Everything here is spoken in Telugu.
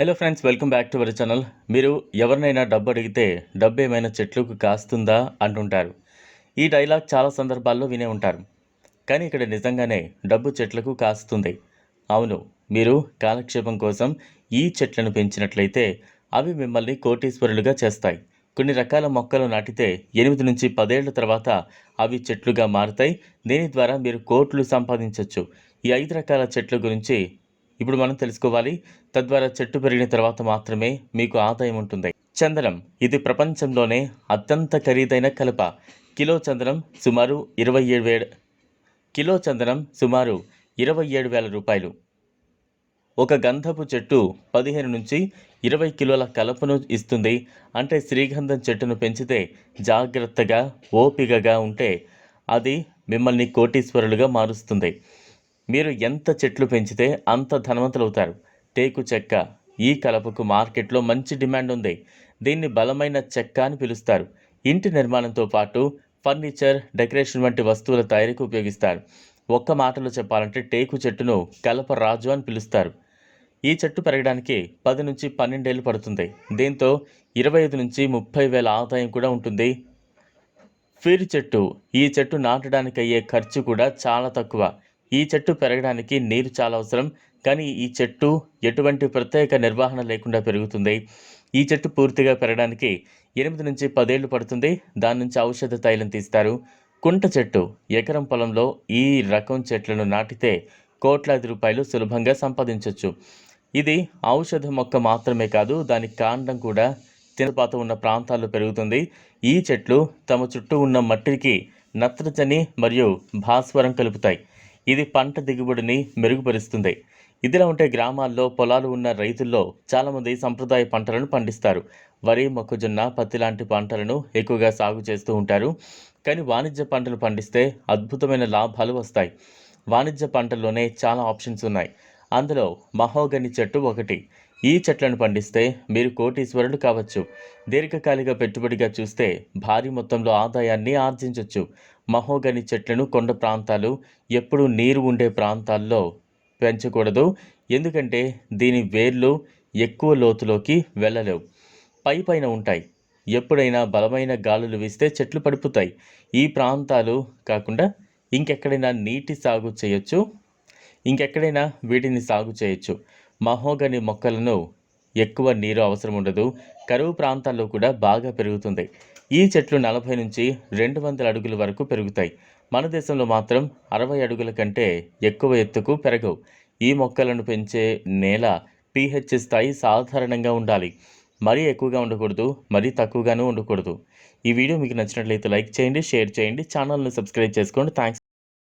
Hello friends welcome back to our channel మీరు ఎవరినైనా డబ్బు అడిగితే డబ్బు ఏమైనా చెట్లకు కాస్తుందా అంటుంటారు. ఈ డైలాగ్ చాలా సందర్భాల్లో వినే ఉంటారు. కానీ ఇక్కడ నిజంగానే డబ్బు చెట్లకు కాస్తుంది. అవును మీరు కాలక్షేపం కోసం ఈ చెట్లను పెంచినట్లయితే అవి మిమ్మల్ని కోటీశ్వరులుగా చేస్తాయి. కొన్ని రకాల మొక్కలు నాటితే ఎనిమిది నుంచి పదేళ్ళ తర్వాత అవి చెట్లుగా మారుతాయి. దీని ద్వారా మీరు కోట్లు సంపాదించవచ్చు ఈ ఐదు రకాల చెట్ల గురించి ఇప్పుడు మనం తెలుసుకోవాలి. తద్వారా చెట్టు పెరిగిన తర్వాత మాత్రమే మీకు ఆదాయం ఉంటుంది. చందనం ఇది ప్రపంచంలోనే అత్యంత ఖరీదైన కలప. కిలో చందనం సుమారు ఇరవై ఏడు వేల. కిలో చందనం సుమారు ఇరవై ఏడు వేల రూపాయలు. ఒక గంధపు చెట్టు పదిహేను నుంచి ఇరవై కిలోల కలపను ఇస్తుంది. అంటే శ్రీగంధం చెట్టును పెంచితే జాగ్రత్తగా ఓపికగా ఉంటే అది మిమ్మల్ని కోటీశ్వరులుగా మారుస్తుంది. మీరు ఎంత చెట్లు పెంచితే అంత ధనవంతులవుతారు. టేకు చెక్క ఈ కలపకు మార్కెట్లో మంచి డిమాండ్ ఉంది. దీన్ని బలమైన చెక్క అని పిలుస్తారు. ఇంటి నిర్మాణంతో పాటు ఫర్నిచర్ డెకరేషన్ వంటి వస్తువుల తయారీకి ఉపయోగిస్తారు. ఒక్క మాటలో చెప్పాలంటే టేకు చెట్టును కలప రాజు అని పిలుస్తారు. ఈ చెట్టు పెరగడానికి పది నుంచి పన్నెండేళ్ళు పడుతుంది. దీంతో ఇరవై ఐదు నుంచి ముప్పై వేల ఆదాయం కూడా ఉంటుంది. ఫిర్ చెట్టు ఈ చెట్టు నాటడానికి అయ్యే ఖర్చు కూడా చాలా తక్కువ. ఈ చెట్టు పెరగడానికి నీరు చాలా అవసరం కానీ ఈ చెట్టు ఎటువంటి ప్రత్యేక నిర్వహణ లేకుండా పెరుగుతుంది. ఈ చెట్టు పూర్తిగా పెరగడానికి ఎనిమిది నుంచి పదేళ్ళు పడుతుంది. దాని నుంచి ఔషధ తైలం తీస్తారు. కుంట చెట్టు ఎకరం పొలంలో ఈ రకం చెట్లను నాటితే కోట్లాది రూపాయలు సులభంగా సంపాదించవచ్చు ఇది ఔషధ మొక్క మాత్రమే కాదు దాని కాండం కూడా తినపాత ఉన్న ప్రాంతాల్లో పెరుగుతుంది. ఈ చెట్లు తమ చుట్టూ ఉన్న మట్టికి నత్రజని మరియు భాస్వరం కలుపుతాయి. ఇది పంట దిగుబడిని మెరుగుపరుస్తుంది. ఇదిలా ఉంటే గ్రామాల్లో పొలాలు ఉన్న రైతుల్లో చాలామంది సంప్రదాయ పంటలను పండిస్తారు. వరి మొక్కజొన్న పత్తి లాంటి పంటలను ఎక్కువగా సాగు చేస్తూ ఉంటారు. కానీ వాణిజ్య పంటలు పండిస్తే అద్భుతమైన లాభాలు వస్తాయి. వాణిజ్య పంటల్లోనే చాలా ఆప్షన్స్ ఉన్నాయి. అందులో మహోగని చెట్టు ఒకటి ఈ చెట్లను పండిస్తే మీరు కోటీశ్వరులు కావచ్చు. దీర్ఘకాలిక పెట్టుబడిగా చూస్తే భారీ మొత్తంలో ఆదాయాన్ని ఆర్జించవచ్చు మహోగని చెట్లను కొండ ప్రాంతాలు ఎప్పుడూ నీరు ఉండే ప్రాంతాల్లో పెంచకూడదు. ఎందుకంటే దీని వేర్లు ఎక్కువ లోతులోకి వెళ్ళలేవు. పై పైన ఉంటాయి. ఎప్పుడైనా బలమైన గాలులు వీస్తే చెట్లు పడిపోతాయి. ఈ ప్రాంతాలు కాకుండా ఇంకెక్కడైనా నీటి సాగు చేయొచ్చు. ఇంకెక్కడైనా వీటిని సాగు చేయొచ్చు. మహోగని మొక్కలను ఎక్కువ నీరు అవసరం ఉండదు. కరువు ప్రాంతాల్లో కూడా బాగా పెరుగుతుంది. ఈ చెట్లు నలభై నుంచి రెండు వందల అడుగుల వరకు పెరుగుతాయి. మన దేశంలో మాత్రం అరవై అడుగుల కంటే ఎక్కువ ఎత్తుకు పెరగవు. ఈ మొక్కలను పెంచే నేల పిహెచ్ స్థాయి సాధారణంగా ఉండాలి. మరీ ఎక్కువగా ఉండకూడదు మరీ తక్కువగాను ఉండకూడదు. ఈ వీడియో మీకు నచ్చినట్లయితే లైక్ చేయండి షేర్ చేయండి ఛానల్ను సబ్స్క్రైబ్ చేసుకోండి. థ్యాంక్స్